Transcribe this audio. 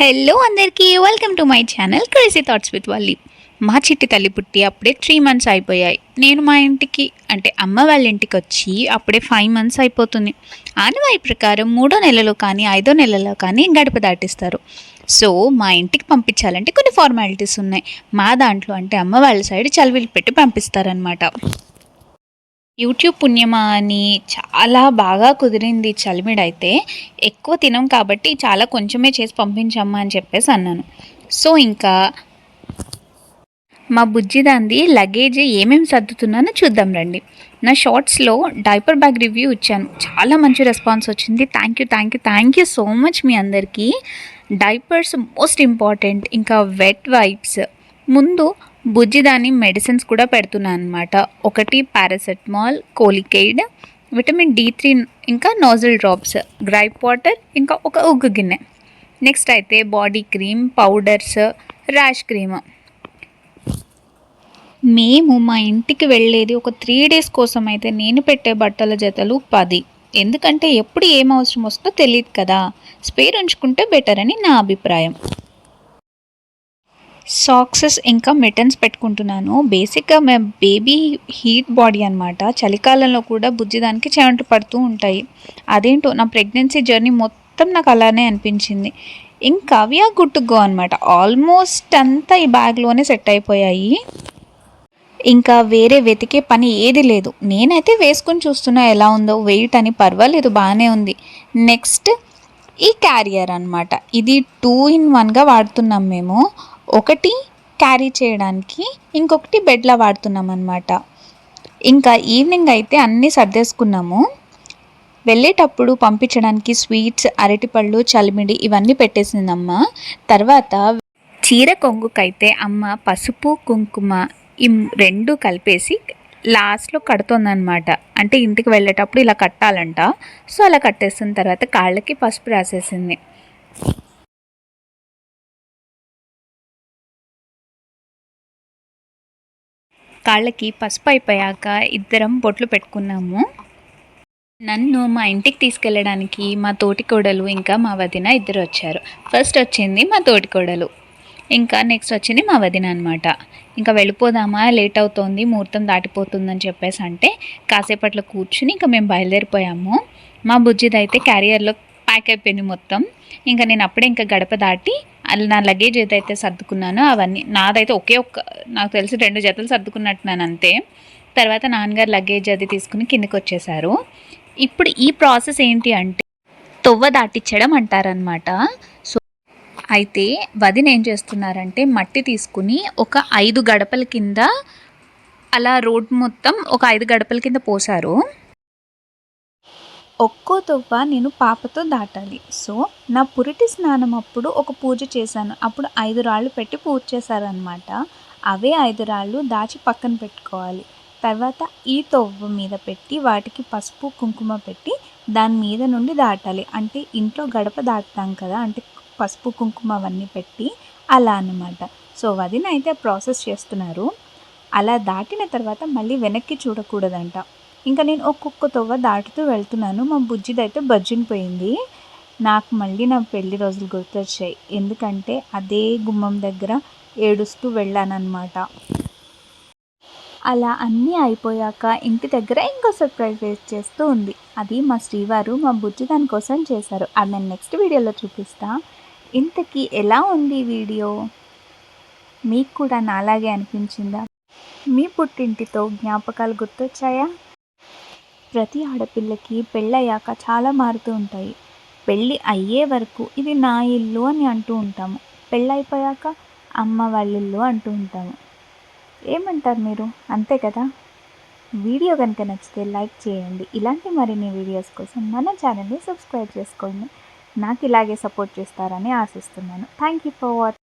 Hello అందరికీ welcome to my channel crazy thoughts with Valli మా చిట్టి తల్లి పుట్టి అప్పుడే త్రీ మంత్స్ అయిపోయాయి. నేను మా ఇంటికి అంటే అమ్మ వాళ్ళ ఇంటికి వచ్చి అప్పుడే ఫైవ్ మంత్స్ అయిపోతుంది. ఆనవాయి ప్రకారం మూడో నెలలో కానీ ఐదో నెలలో కానీ గడప దాటిస్తారు. సో మా ఇంటికి పంపించాలంటే కొన్ని ఫార్మాలిటీస్ ఉన్నాయి. మా దాంట్లో అంటే అమ్మ వాళ్ళ సైడ్ చలివిలు పెట్టి పంపిస్తారనమాట యూట్యూబ్ పుణ్యమా అని చాలా బాగా కుదిరింది చలిమిడైతే. ఎక్కువ తినం కాబట్టి చాలా కొంచెమే చేసి పంపించమ్మా అని చెప్పేసి అన్నాను. సో ఇంకా మా బుజ్జిదాంది లగేజ్ ఏమేమి సర్దుతున్నానో చూద్దాం రండి. నా షార్ట్స్లో డైపర్ బ్యాగ్ రివ్యూ ఇచ్చాను. చాలా మంచి రెస్పాన్స్ వచ్చింది. Thank you thank you thank you so much మీ అందరికీ. Diapers most important. ఇంకా వెట్ వైప్స్. ముందు బుజ్జిదాని మెడిసిన్స్ కూడా పెడుతున్నాను అనమాట ఒకటి paracetamol Colicaid vitamin D three ఇంకా నోజల్ డ్రాప్స్ గ్రైప్ వాటర్ ఇంకా ఒక ఉగ్గు గిన్నె. నెక్స్ట్ అయితే body cream powders rash cream. మేము మా ఇంటికి వెళ్ళేది ఒక త్రీ డేస్ కోసం అయితే నేను పెట్టే బట్టల జతలు పది. ఎందుకంటే ఎప్పుడు ఏం అవసరం వస్తుందో తెలియదు కదా. స్పేర్ ఉంచుకుంటే బెటర్ అని నా అభిప్రాయం. సాక్సెస్ ఇంకా మిటన్స్ పెట్టుకుంటున్నాను. బేసిక్గా మేము బేబీ హీట్ బాడీ అనమాట చలికాలంలో కూడా బుజ్జిదానికి చెమట పడుతూ ఉంటాయి. అదేంటో నా ప్రెగ్నెన్సీ జర్నీ మొత్తం నాకు అలానే అనిపించింది. ఇంకా అవి ఆ గుడ్ గో అనమాట ఆల్మోస్ట్ అంతా ఈ బ్యాగ్లోనే సెట్ అయిపోయాయి. ఇంకా వేరే వెతికే పని ఏది లేదు. నేనైతే వేసుకుని చూస్తున్నా ఎలా ఉందో. వెయిట్ అని పర్వాలేదు బాగానే ఉంది. నెక్స్ట్ ఈ క్యారియర్ అనమాట ఇది టూ ఇన్ వన్గా వాడుతున్నాం మేము. ఒకటి క్యారీ చేయడానికి ఇంకొకటి బెడ్లా వాడుతున్నాం అనమాట ఇంకా ఈవినింగ్ అయితే అన్నీ సర్దేసుకున్నాము. వెళ్ళేటప్పుడు పంపించడానికి స్వీట్స్ అరటిపళ్ళు చలిమిడి ఇవన్నీ పెట్టేసిందమ్మ. తర్వాత చీర కొంగుకైతే అమ్మ పసుపు కుంకుమ ఈ రెండు కలిపేసి లాస్ట్లో కడుతుందనమాట అంటే ఇంటికి వెళ్ళేటప్పుడు ఇలా కట్టాలంట. సో అలా కట్టేసిన తర్వాత కాళ్ళకి పసుపు రాసేసింది. కాళ్ళకి పసుపు అయిపోయాక ఇద్దరం బొట్లు పెట్టుకున్నాము. నన్ను మా ఇంటికి తీసుకెళ్ళడానికి మా తోటికోడలు ఇంకా మా వదిన ఇద్దరు వచ్చారు. ఫస్ట్ వచ్చింది మా తోటికోడలు ఇంకా నెక్స్ట్ వచ్చింది మా వదిన అనమాట ఇంకా వెళ్ళిపోదామా? లేట్ అవుతోంది ముహూర్తం దాటిపోతుందని చెప్పేసి అంటే కాసేపట్లో కూర్చుని ఇంకా మేము బయలుదేరిపోయాము. మా బుజ్జిది అయితే క్యారియర్లో ప్యాక్ అయిపోయింది మొత్తం. ఇంకా నేను అప్పుడే ఇంకా గడప దాటి నా లగేజ్ ఏదైతే సర్దుకున్నానో అవన్నీ నాదైతే ఒకే ఒక్క నాకు తెలిసి రెండు జతలు సర్దుకున్నట్టున్నాను అంతే. తర్వాత నాన్నగారు లగేజ్ అది తీసుకుని కిందకి వచ్చేసారు ఇప్పుడు ఈ ప్రాసెస్ ఏంటి అంటే తొవ్వ దాటించడం అంటారనమాట సో అయితే వదిన ఏం చేస్తున్నారంటే మట్టి తీసుకుని ఒక ఐదు గడపల కింద అలా రోడ్ మొత్తం ఒక ఐదు గడపల కింద పోసారు ఒక్కో తువ్వ నేను పాపతో దాటాలి. సో నా పురిటి స్నానం అప్పుడు ఒక పూజ చేశాను. అప్పుడు ఐదు రాళ్ళు పెట్టి పూజ చేశారనమాట అవే ఐదు రాళ్ళు దాచి పక్కన పెట్టుకోవాలి. తర్వాత ఈ తొవ్వ మీద పెట్టి వాటికి పసుపు కుంకుమ పెట్టి దాని మీద నుండి దాటాలి. అంటే ఇంట్లో గడప దాటుతాం కదా అంటే పసుపు కుంకుమ అవన్నీ పెట్టి అలా అనమాట సో వదిన అయితే ప్రాసెస్ చేస్తున్నారు. అలా దాటిన తర్వాత మళ్ళీ వెనక్కి చూడకూడదంట. ఇంకా నేను ఒక్కొక్క తొవ్వ దాటుతూ వెళ్తున్నాను. మా బుజ్జిదైతే పోయింది. నాకు మళ్ళీ నా పెళ్ళి రోజులు గుర్తొచ్చాయి. ఎందుకంటే అదే గుమ్మం దగ్గర ఏడుస్తూ వెళ్ళానన్నమాట. అలా అన్నీ అయిపోయాక ఇంటి దగ్గర ఇంకో సర్ప్రైజ్ వేస్ట్ చేస్తూ ఉంది. అది మా శ్రీవారు మా బుజ్జి దానికోసం చేశారు. అది నేను నెక్స్ట్ వీడియోలో చూపిస్తా. ఇంతకీ ఎలా ఉంది వీడియో? మీకు కూడా నాలాగే అనిపించిందా? మీ పుట్టింటితో జ్ఞాపకాలు గుర్తొచ్చాయా? ప్రతి ఆడపిల్లకి పెళ్ళయ్యాక చాలా మారుతూ ఉంటాయి. పెళ్ళి అయ్యే వరకు ఇది నా ఇల్లు అని అంటూ ఉంటాము. పెళ్ళైపోయాక అమ్మ వాళ్ళ ఇల్లు అంటూ ఉంటాము. ఏమంటారు మీరు? అంతే కదా? వీడియో కనుక నచ్చితే లైక్ చేయండి. ఇలాంటి మరిన్ని వీడియోస్ కోసం మన ఛానల్ని సబ్స్క్రైబ్ చేసుకోండి. నాకు ఇలాగే సపోర్ట్ చేస్తారని ఆశిస్తున్నాను. Thank you for watching